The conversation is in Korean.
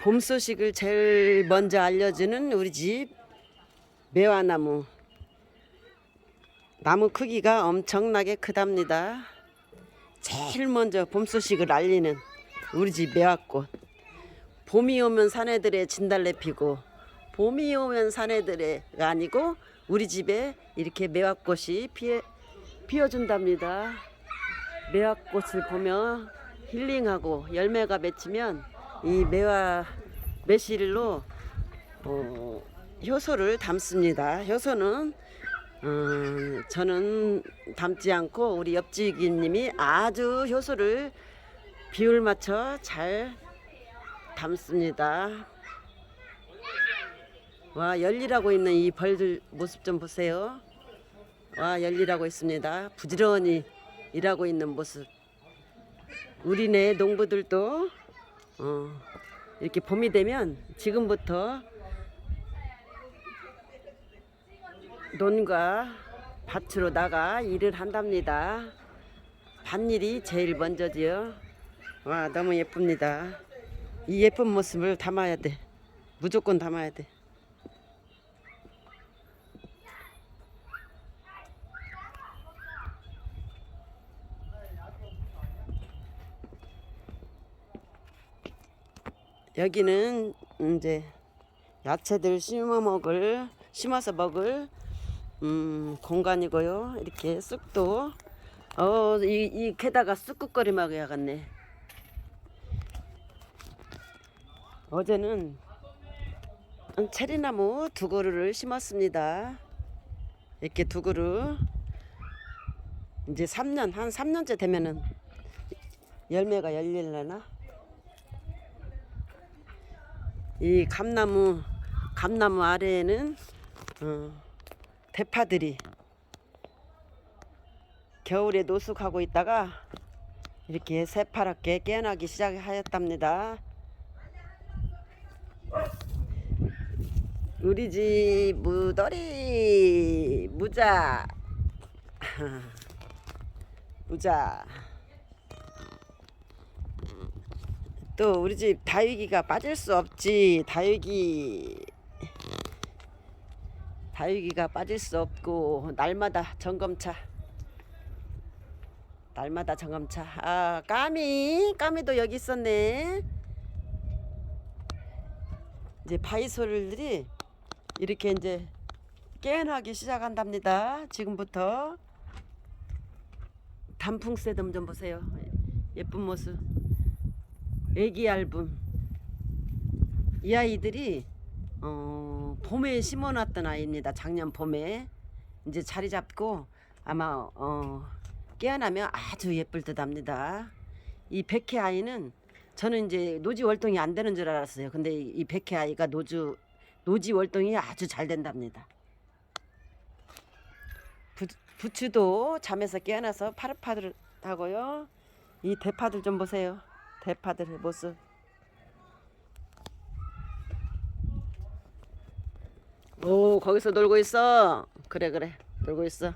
봄 소식을 제일 먼저 알려주는 우리 집 매화나무. 나무 크기가 엄청나게 크답니다. 제일 먼저 봄 소식을 알리는 우리 집 매화꽃. 봄이 오면 사내들의 진달래 피고 봄이 오면 사내들의가 아니고 우리 집에 이렇게 매화꽃이 피어, 피어준답니다. 매화꽃을 보며 힐링하고 열매가 맺히면 이 매화 매실로 어, 효소를 담습니다. 효소는 음, 저는 담지 않고 우리 옆집님이 아주 효소를 비율 맞춰 잘 담습니다. 와 열일하고 있는 이 벌들 모습 좀 보세요. 와 열일하고 있습니다. 부지런히 일하고 있는 모습. 우리네 농부들도 어, 이렇게 봄이 되면 지금부터 논과 밭으로 나가 일을 한답니다. 밭일이 제일 먼저지요. 와 너무 예쁩니다. 이 예쁜 모습을 담아야 돼. 무조건 담아야 돼. 여기는 이제 야채들 심어 먹을 심어서 먹을 음, 공간이고요. 이렇게 쑥도 어 이 이 게다가 쑥국거리막 해야겠네. 어제는 체리나무 두 그루를 심었습니다. 이렇게 두 그루 이제 3년 한 3년째 되면은 열매가 열릴려나? 이 감나무 감나무 아래에는 어, 대파들이 겨울에 노숙하고 있다가 이렇게 새파랗게 깨어나기 시작하였답니다. 우리 집 무더리 무자 무자 또 우리 집 다육이가 빠질 수 없지. 다육이. 다육이가 빠질 수 없고 날마다 점검차. 날마다 점검차. 아 까미. 까미도 여기 있었네. 이제 바이솔들이 이렇게 이제 깨어나기 시작한답니다. 지금부터. 단풍새돔 좀 보세요. 예쁜 모습 애기 앨범 이 아이들이 어, 봄에 심어놨던 아이입니다. 작년 봄에 이제 자리 잡고 아마 어, 깨어나면 아주 예쁠 듯합니다. 이 백회 아이는 저는 이제 노지 월동이 안 되는 줄 알았어요. 근데 이 백회 아이가 노주 노지 월동이 아주 잘 된답니다. 부, 부추도 잠에서 깨어나서 파릇파릇하고요. 이 대파들 좀 보세요. 대파들의 모습. 오 거기서 놀고 있어. 그래 그래 놀고 있어.